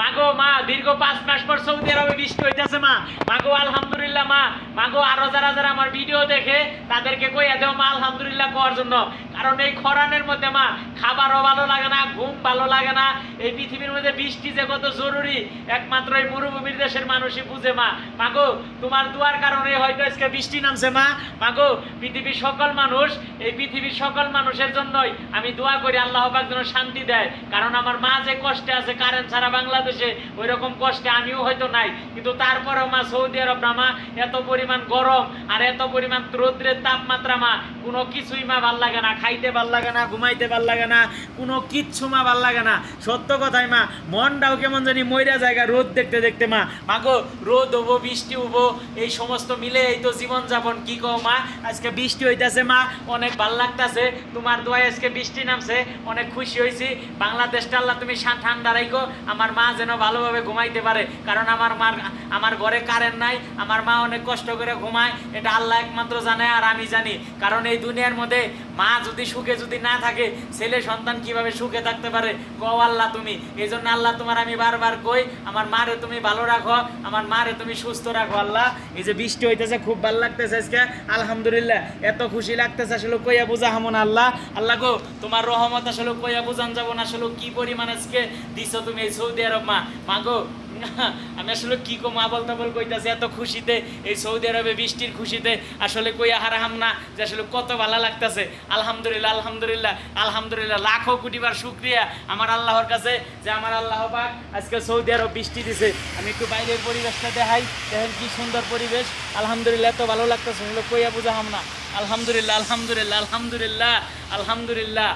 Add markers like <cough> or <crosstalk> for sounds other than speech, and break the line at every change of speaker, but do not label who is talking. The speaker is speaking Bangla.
মাগো মা, দীর্ঘ পাঁচ মাস পর সৌদি আরবে বৃষ্টি হইতেছে মা। মাগো, আলহামদুলিল্লাহ মা। মাগো, আরও যারা যারা আমার ভিডিও দেখে তাদেরকে কইয়া দেও মা, আলহামদুলিল্লাহ করার জন্য। কারণ এই খরানের মধ্যে মা, খাবারও ভালো লাগে না, ঘুম ভালো লাগে না। এই পৃথিবীর মধ্যে বৃষ্টি যে কত জরুরি, একমাত্র এই মরুভূমির দেশের মানুষই বুঝে মা। মাগো তোমার দুয়ার কারণে হয়তো আজকে বৃষ্টি নামছে মা। মাগো পৃথিবীর সকল মানুষ, এই পৃথিবীর সকল মানুষের জন্যই আমি দোয়া করি, আল্লাহ পাক যেন শান্তি দেয়। কারণ আমার মা যে কষ্টে আছে, কারেন্ট ছাড়া বাংলাদেশে ওই রকম কষ্টে আমিও হয়তো নাই। কিন্তু তারপরেও মা, সৌদি আরব না মা, এত পরিমাণ গরম আর এত পরিমাণ রৌদ্রের তাপমাত্রা মা, কোনো কিছুই মা ভালো লাগে না। খাইতে ভালো লাগে না, ঘুমাইতে ভালো লাগে না, কোনো কিচ্ছু মা ভালো লাগে না। সত্য কথাই মা, মনটাও কেমন জানি ময়রা জায়গা রোদ দেখতে দেখতে মা। মাগো রোদ হব, বৃষ্টি হব, এই সমস্ত মিলে এই তো জীবন যাপন কি কও মা? আজকে বৃষ্টি হইতাছে মা, অনেক ভালো লাগতাছে। তোমার দোয়ায় আজকে বৃষ্টি নামছে, অনেক খুশি হয়েছি বাংলাদেশটা আল্লাহ তুমি ঠান্ডা রাখো আমার মা যেন ভালোভাবে ঘুমাইতে পারে। কারণ আমার মার, আমার ঘরে কারেন্ট নাই, আমার মা অনেক কষ্ট করে ঘুমায়, এটা আল্লাহ একমাত্র জানে আর আমি জানি। কারণ এই দুনিয়ার মধ্যে মা যদি সুখে যদি না থাকে, ছেলে সন্তান কীভাবে সুখে থাকতে পারে? কও আল্লাহ তুমি। এই জন্য আল্লাহ তোমার আমি বারবার কই, আমার মারে তুমি ভালো রাখো, আমার মারে তুমি সুস্থ রাখো আল্লাহ। এই যে বৃষ্টি হইতেছে, খুব ভালো লাগতেছে আজকে। আলহামদুলিল্লাহ, এত খুশি লাগতেছে আসলে কইয়া বুঝা হামন আল্লাহ। আল্লাহ গো, তোমার রহমত আসলে কইয়া বুঝান যাব না আসলে কি পরিমাণ আজকে দিছো তুমি এই সৌদি আরব মা? মা গো <laughs> আমি আসলে কি কো মা বলতে বল কইতাছি, এত খুশিতে, এই সৌদি আরবে বৃষ্টির খুশিতে, আসলে কইয়া হারাহাম না যে আসলে কত ভালো লাগতেছে। আলহামদুলিল্লাহ আলহামদুলিল্লাহ আলহামদুলিল্লাহ, লাখো কোটিবার শুক্রিয়া আমার আল্লাহর কাছে যে আমার আল্লাহ পাক আজকে সৌদি আরব বৃষ্টি দিছে। আমি একটু বাইরের পরিবেশটা দেখাই, দেখেন কি সুন্দর পরিবেশ। আলহামদুলিল্লাহ, এত ভালো লাগতেছে আসলে কইয়া বুঝাহাম না। আলহামদুলিল্লাহ আলহামদুলিল্লাহ আলহামদুলিল্লাহ আলহামদুলিল্লাহ।